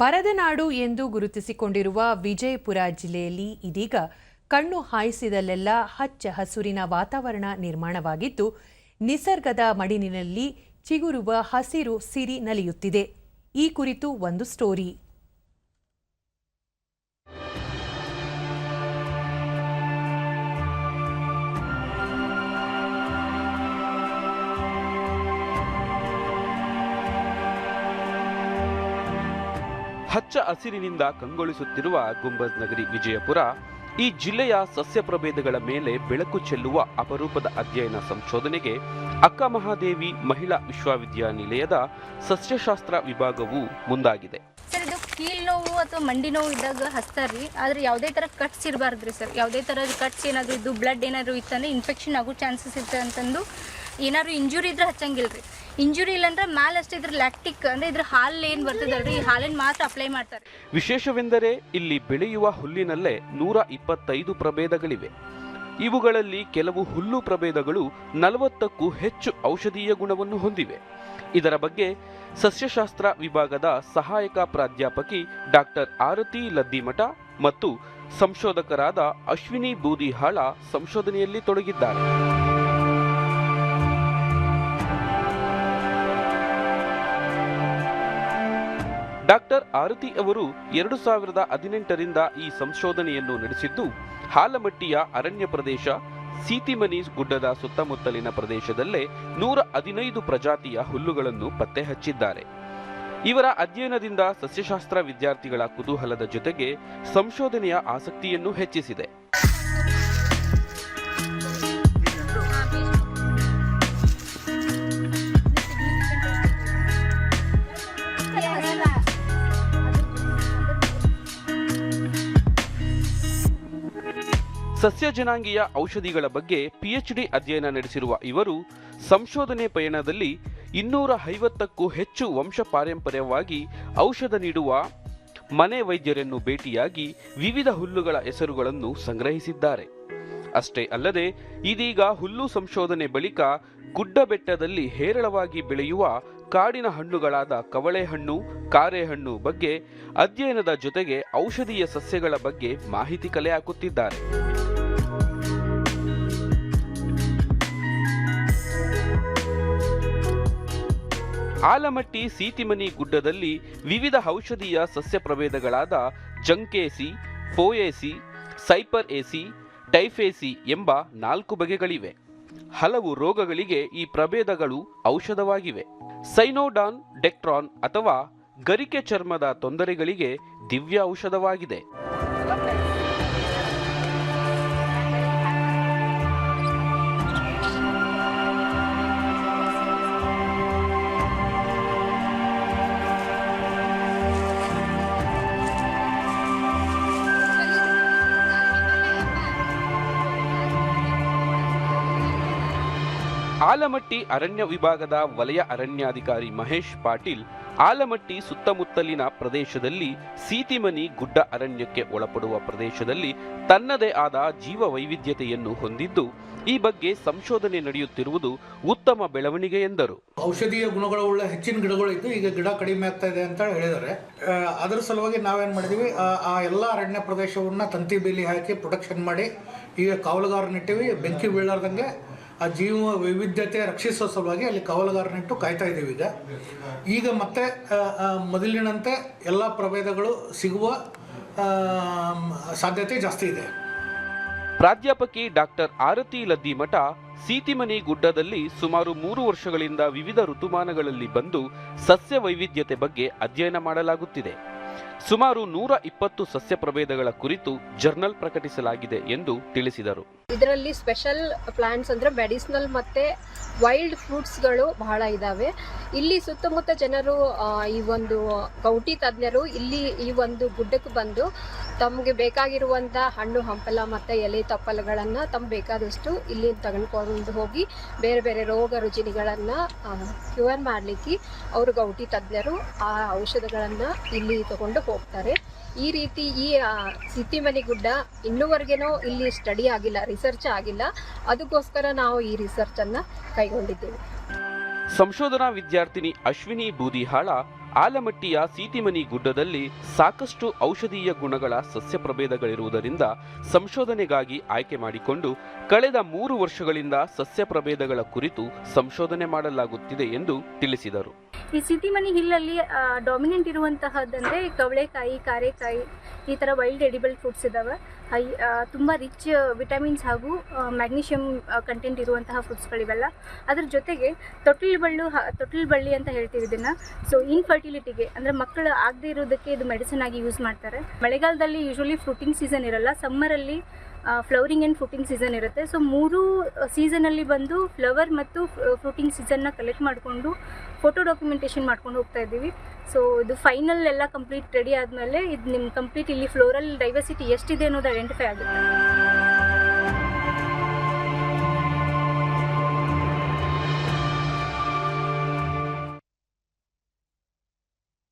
ಬರದ ನಾಡು ಎಂದು ಗುರುತಿಸಿಕೊಂಡಿರುವ ವಿಜಯಪುರ ಜಿಲ್ಲೆಯಲ್ಲಿ ಇದೀಗ ಕಣ್ಣು ಹಾಯಿಸಿದಲ್ಲೆಲ್ಲ ಹಚ್ಚ ಹಸುರಿನ ವಾತಾವರಣ ನಿರ್ಮಾಣವಾಗಿದ್ದು, ನಿಸರ್ಗದ ಮಡಿಲಿನಲ್ಲಿ ಚಿಗುರುವ ಹಸಿರು ಸಿರಿ ನಲಿಯುತ್ತಿದೆ. ಈ ಕುರಿತು ಒಂದು ಸ್ಟೋರಿ. ಹಚ್ಚ ಹಸಿರಿನಿಂದ ಕಂಗೊಳಿಸುತ್ತಿರುವ ಗುಂಬಜ್ ನಗರಿ ವಿಜಯಪುರ, ಈ ಜಿಲ್ಲೆಯ ಸಸ್ಯ ಪ್ರಭೇದಗಳ ಮೇಲೆ ಬೆಳಕು ಚೆಲ್ಲುವ ಅಪರೂಪದ ಅಧ್ಯಯನ ಸಂಶೋಧನೆಗೆ ಅಕ್ಕ ಮಹಾದೇವಿ ಮಹಿಳಾ ವಿಶ್ವವಿದ್ಯಾನಿಲಯದ ಸಸ್ಯಶಾಸ್ತ್ರ ವಿಭಾಗವು ಮುಂದಾಗಿದೆ. ಸರ್, ಇದು ಕೀಲ್ ನೋವು ಅಥವಾ ಮಂಡಿ ನೋವು ಇದ್ದಾಗ ಹಚ್ತಾರ್ರಿ ಆದ್ರೆ ಯಾವುದೇ ತರ ಕಟ್ಸ್ ಇರಬಾರ್ದ್ರಿ ಸರ್. ಯಾವುದೇ ತರ ಕಟ್ಸ್ ಏನಾದರೂ ಇದ್ದು ಬ್ಲಡ್ ಏನಾದ್ರು ಇತ್ತಂದ್ರೆ ಇನ್ಫೆಕ್ಷನ್ ಆಗೋ ಚಾನ್ಸಸ್ ಇರ್ತದೆ ಅಂತಂದು ಏನಾದ್ರು ಇಂಜುರಿ ಇದ್ರೆ ಹಚ್ಚಂಗಿಲ್ಲ ರೀ ಇಂಜುರಿ ಇಲ್ಲಂದ್ರೆ ಮ್ಯಾಲ ಅಷ್ಟೇ ಇದ್ರ ಲ್ಯಾಕ್ಟಿಕ್ ಅಂದ್ರೆ ಇದ್ರ ಹಾಲು ಏನು ಬರ್ತದಲ್ರಿ, ಈ ಹಾಲಿನ ಮಾತ್ರ ಅಪ್ಲೈ ಮಾಡ್ತಾರೆ. ವಿಶೇಷವೆಂದರೆ ಇಲ್ಲಿ ಬೆಳೆಯುವ ಹುಲ್ಲಿನಲ್ಲೇ ನೂರ ಇಪ್ಪತ್ತೈದು ಪ್ರಭೇದಗಳಿವೆ. ಇವುಗಳಲ್ಲಿ ಕೆಲವು ಹುಲ್ಲು ಪ್ರಭೇದಗಳು ನಲವತ್ತಕ್ಕೂ ಹೆಚ್ಚು ಔಷಧೀಯ ಗುಣವನ್ನು ಹೊಂದಿವೆ. ಇದರ ಬಗ್ಗೆ ಸಸ್ಯಶಾಸ್ತ್ರ ವಿಭಾಗದ ಸಹಾಯಕ ಪ್ರಾಧ್ಯಾಪಕಿ ಡಾಕ್ಟರ್ ಆರತಿ ಲದ್ದಿಮಠ ಮತ್ತು ಸಂಶೋಧಕರಾದ ಅಶ್ವಿನಿ ಬೂದಿಹಾಳ ಸಂಶೋಧನೆಯಲ್ಲಿ ತೊಡಗಿದ್ದಾರೆ. ಡಾಕ್ಟರ್ ಆರತಿ ಅವರು ಎರಡು ಸಾವಿರದ ಹದಿನೆಂಟರಿಂದ ಈ ಸಂಶೋಧನೆಯನ್ನು ನಡೆಸಿದ್ದು, ಹಾಲಮಟ್ಟಿಯ ಅರಣ್ಯ ಪ್ರದೇಶ ಸೀತಿಮನಿ ಗುಡ್ಡದ ಸುತ್ತಮುತ್ತಲಿನ ಪ್ರದೇಶದಲ್ಲೇ ನೂರ ಹದಿನೈದು ಪ್ರಜಾತಿಯ ಹುಲ್ಲುಗಳನ್ನು ಪತ್ತೆ ಹಚ್ಚಿದ್ದಾರೆ ಇವರ ಅಧ್ಯಯನದಿಂದ ಸಸ್ಯಶಾಸ್ತ್ರ ವಿದ್ಯಾರ್ಥಿಗಳ ಕುತೂಹಲದ ಜೊತೆಗೆ ಸಂಶೋಧನೆಯ ಆಸಕ್ತಿಯನ್ನು ಹೆಚ್ಚಿಸಿದೆ. ಸಸ್ಯ ಜನಾಂಗೀಯ ಔಷಧಿಗಳ ಬಗ್ಗೆ ಪಿಎಚ್ಡಿ ಅಧ್ಯಯನ ನಡೆಸಿರುವ ಇವರು, ಸಂಶೋಧನೆ ಪಯಣದಲ್ಲಿ ಇನ್ನೂರ ಐವತ್ತಕ್ಕೂ ಹೆಚ್ಚು ವಂಶ ಪಾರಂಪರ್ಯವಾಗಿ ಔಷಧ ನೀಡುವ ಮನೆ ವೈದ್ಯರನ್ನು ಭೇಟಿಯಾಗಿ ವಿವಿಧ ಹುಲ್ಲುಗಳ ಹೆಸರುಗಳನ್ನು ಸಂಗ್ರಹಿಸಿದ್ದಾರೆ. ಅಷ್ಟೇ ಅಲ್ಲದೆ, ಇದೀಗ ಹುಲ್ಲು ಸಂಶೋಧನೆ ಬಳಿಕ ಗುಡ್ಡ ಬೆಟ್ಟದಲ್ಲಿ ಹೇರಳವಾಗಿ ಬೆಳೆಯುವ ಕಾಡಿನ ಹಣ್ಣುಗಳಾದ ಕವಳೆ ಹಣ್ಣು ಕಾರೆ ಹಣ್ಣು ಬಗ್ಗೆ ಅಧ್ಯಯನದ ಜೊತೆಗೆ ಔಷಧೀಯ ಸಸ್ಯಗಳ ಬಗ್ಗೆ ಮಾಹಿತಿ ಕಲೆ ಹಾಕುತ್ತಿದ್ದಾರೆ. ಆಲಮಟ್ಟಿ ಸೀತಿಮನಿ ಗುಡ್ಡದಲ್ಲಿ ವಿವಿಧ ಔಷಧೀಯ ಸಸ್ಯ ಪ್ರಭೇದಗಳಾದ ಜಂಕೇಸಿ, ಫೋಯೇಸಿ, ಸೈಪರ್ ಎಸಿ ಟೈಫೇಸಿ ಎಂಬ ನಾಲ್ಕು ಬಗೆಗಳಿವೆ. ಹಲವು ರೋಗಗಳಿಗೆ ಈ ಪ್ರಭೇದಗಳು ಔಷಧವಾಗಿವೆ. ಸೈನೋಡಾನ್, ಡೆಕ್ಟ್ರಾನ್ ಅಥವಾ ಗರಿಕೆ ಚರ್ಮದ ತೊಂದರೆಗಳಿಗೆ ದಿವ್ಯ ಔಷಧವಾಗಿದೆ. ಆಲಮಟ್ಟಿ ಅರಣ್ಯ ವಿಭಾಗದ ವಲಯ ಅರಣ್ಯಾಧಿಕಾರಿ ಮಹೇಶ್ ಪಾಟೀಲ್ ಆಲಮಟ್ಟಿ ಸುತ್ತಮುತ್ತಲಿನ ಪ್ರದೇಶದಲ್ಲಿ ಸೀತಿಮನಿ ಗುಡ್ಡ ಅರಣ್ಯಕ್ಕೆ ಒಳಪಡುವ ಪ್ರದೇಶದಲ್ಲಿ ತನ್ನದೇ ಆದ ಜೀವ ವೈವಿಧ್ಯತೆಯನ್ನು ಹೊಂದಿದ್ದು, ಈ ಬಗ್ಗೆ ಸಂಶೋಧನೆ ನಡೆಯುತ್ತಿರುವುದು ಉತ್ತಮ ಬೆಳವಣಿಗೆ ಎಂದರು. ಔಷಧೀಯ ಗುಣಗಳುಳ್ಳ ಹೆಚ್ಚಿನ ಗಿಡಗಳು ಇದ್ದು ಈಗ ಗಿಡ ಕಡಿಮೆ ಆಗ್ತಾ ಇದೆ ಅಂತ ಹೇಳಿದ್ದಾರೆ. ಅದರ ಸಲುವಾಗಿ ನಾವೇನು ಮಾಡಿದ್ವಿ, ಆ ಎಲ್ಲ ಅರಣ್ಯ ಪ್ರದೇಶವನ್ನ ತಂತಿ ಬೇಲಿ ಹಾಕಿ ಪ್ರೊಟೆಕ್ಷನ್ ಮಾಡಿ ಈಗ ಕಾವಲುಗಾರ ನೆಟ್ಟಿವಿ ಬೆಂಕಿ ಬೀಳಾರ್ದಂಗೆ ಆ ಜೀವ ವೈವಿಧ್ಯತೆ ರಕ್ಷಿಸೋ ಸಲುವಾಗಿ ಅಲ್ಲಿ ಕಾವಲುಗಾರನಿಟ್ಟು ಕಾಯ್ತಾ ಇದ್ದೀವಿ ಈಗ. ಈಗ ಮತ್ತೆ ಮೊದಲಿನಂತೆ ಎಲ್ಲ ಪ್ರಭೇದಗಳು ಸಿಗುವ ಸಾಧ್ಯತೆ ಜಾಸ್ತಿ ಇದೆ. ಪ್ರಾಧ್ಯಾಪಕಿ ಡಾಕ್ಟರ್ ಆರತಿ ಲದ್ದಿಮಠ ಸೀತಿಮನಿ ಗುಡ್ಡದಲ್ಲಿ ಸುಮಾರು ಮೂರು ವರ್ಷಗಳಿಂದ ವಿವಿಧ ಋತುಮಾನಗಳಲ್ಲಿ ಬಂದು ಸಸ್ಯ ವೈವಿಧ್ಯತೆ ಬಗ್ಗೆ ಅಧ್ಯಯನ ಮಾಡಲಾಗುತ್ತಿದೆ. ಸುಮಾರು ನೂರ ಇಪ್ಪತ್ತು ಸಸ್ಯ ಪ್ರಭೇದಗಳ ಕುರಿತು ಜರ್ನಲ್ ಪ್ರಕಟಿಸಲಾಗಿದೆ ಎಂದು ತಿಳಿಸಿದರು. ಇದರಲ್ಲಿ ಸ್ಪೆಷಲ್ ಪ್ಲಾಂಟ್ಸ್ ಅಂದ್ರೆ ಮೆಡಿಸಿನಲ್ ಮತ್ತೆ ವೈಲ್ಡ್ ಫ್ರೂಟ್ಸ್ಗಳು ಬಹಳ ಇದಾವೆ. ಇಲ್ಲಿ ಸುತ್ತಮುತ್ತ ಜನರು ಈ ಒಂದು ಕೌಟಿ ತಜ್ಞರು ಇಲ್ಲಿ ಈ ಒಂದು ಗುಡ್ಡಕ್ಕೆ ಬಂದು ತಮಗೆ ಬೇಕಾಗಿರುವಂಥ ಹಣ್ಣು, ಹಂಪಲ ಮತ್ತು ಎಲೆ ತಪ್ಪಲುಗಳನ್ನು ತಮ್ಗೆ ಬೇಕಾದಷ್ಟು ಇಲ್ಲಿ ತಗೊಂಡ್ಕೊಂಡು ಹೋಗಿ ಬೇರೆ ಬೇರೆ ರೋಗ ರುಜಿನಿಗಳನ್ನು ಕ್ಯೂರ್ ಮಾಡಲಿಕ್ಕೆ ಅವರು ಗೌಟಿ ತಜ್ಞರು ಆ ಔಷಧಗಳನ್ನು ಇಲ್ಲಿ ತಗೊಂಡು ಹೋಗ್ತಾರೆ. ಈ ರೀತಿ ಈ ಸಿತ್ತಿಮನಿ ಗುಡ್ಡ ಇನ್ನುವರೆಗೇನೋ ಇಲ್ಲಿ ಸ್ಟಡಿ ಆಗಿಲ್ಲ ರಿಸರ್ಚ್ ಆಗಿಲ್ಲ. ಅದಕ್ಕೋಸ್ಕರ ನಾವು ಈ ರಿಸರ್ಚನ್ನು ಕೈಗೊಂಡಿದ್ದೇವೆ. ಸಂಶೋಧನಾ ವಿದ್ಯಾರ್ಥಿನಿ ಅಶ್ವಿನಿ ಬೂದಿಹಾಳ ಆಲಮಟ್ಟಿಯ ಸೀತಿಮನಿ ಗುಡ್ಡದಲ್ಲಿ ಸಾಕಷ್ಟು ಔಷಧೀಯ ಗುಣಗಳ ಸಸ್ಯ ಪ್ರಭೇದಗಳಿರುವುದರಿಂದ ಸಂಶೋಧನೆಗಾಗಿ ಆಯ್ಕೆ ಮಾಡಿಕೊಂಡು ಕಳೆದ ಮೂರು ವರ್ಷಗಳಿಂದ ಸಸ್ಯ ಪ್ರಭೇದಗಳ ಕುರಿತು ಸಂಶೋಧನೆ ಮಾಡಲಾಗುತ್ತಿದೆ ಎಂದು ತಿಳಿಸಿದರು. ಈ ಸಿಟಿಮನಿ ಹಿಲ್ಲಲ್ಲಿ ಡಾಮಿನೆಂಟ್ ಇರುವಂತಹದ್ದಂದರೆ ಕವಳೆಕಾಯಿ, ಕಾರೆಕಾಯಿ ಈ ಥರ ವೈಲ್ಡ್ ಎಡಿಬಲ್ ಫ್ರೂಟ್ಸ್ ಇದ್ದಾವೆ ಹೈ ತುಂಬ ರಿಚ್ ವಿಟಮಿನ್ಸ್ ಹಾಗೂ ಮ್ಯಾಗ್ನೀಷಿಯಮ್ ಕಂಟೆಂಟ್ ಇರುವಂತಹ ಫುಡ್ಸ್ಗಳಿವೆಲ್ಲ ಅದ್ರ ಜೊತೆಗೆ ತೊಟ್ಟಿಲು ಬಳ್ಳು ತೊಟ್ಟಿಲು ಬಳ್ಳಿ ಅಂತ ಹೇಳ್ತೀವಿ ಇದನ್ನು. ಸೊ ಇನ್ಫರ್ಟಿಲಿಟಿಗೆ ಅಂದರೆ ಮಕ್ಕಳು ಆಗದೇ ಇರೋದಕ್ಕೆ ಇದು ಮೆಡಿಸಿನ್ ಆಗಿ ಯೂಸ್ ಮಾಡ್ತಾರೆ. ಮಳೆಗಾಲದಲ್ಲಿ ಯೂಶ್ವಲಿ ಫ್ರೂಟಿಂಗ್ ಸೀಸನ್ ಇರಲ್ಲ. ಸಮ್ಮರಲ್ಲಿ ಫ್ಲವರಿಂಗ್ ಆ್ಯಂಡ್ ಫ್ರೂಟಿಂಗ್ ಸೀಸನ್ ಇರುತ್ತೆ. ಸೊ ಮೂರು ಸೀಸನಲ್ಲಿ ಬಂದು ಫ್ಲವರ್ ಮತ್ತು ಫ್ರೂಟಿಂಗ್ ಸೀಸನ್ನ ಕಲೆಕ್ಟ್ ಮಾಡಿಕೊಂಡು ಫೋಟೋ ಡಾಕ್ಯುಮೆಂಟೇಷನ್ ಮಾಡ್ಕೊಂಡು ಹೋಗ್ತಾ ಇದ್ದೀವಿ. ಸೊ ಇದು ಫೈನಲ್ ಎಲ್ಲ ಕಂಪ್ಲೀಟ್ ರೆಡಿ ಆದಮೇಲೆ, ಇದು ನಿಮ್ಮ ಕಂಪ್ಲೀಟ್ ಇಲ್ಲಿ ಫ್ಲೋರಲ್ ಡೈವರ್ಸಿಟಿ ಎಷ್ಟಿದೆ ಅನ್ನೋದು ಐಡೆಂಟಿಫೈ ಆಗುತ್ತೆ.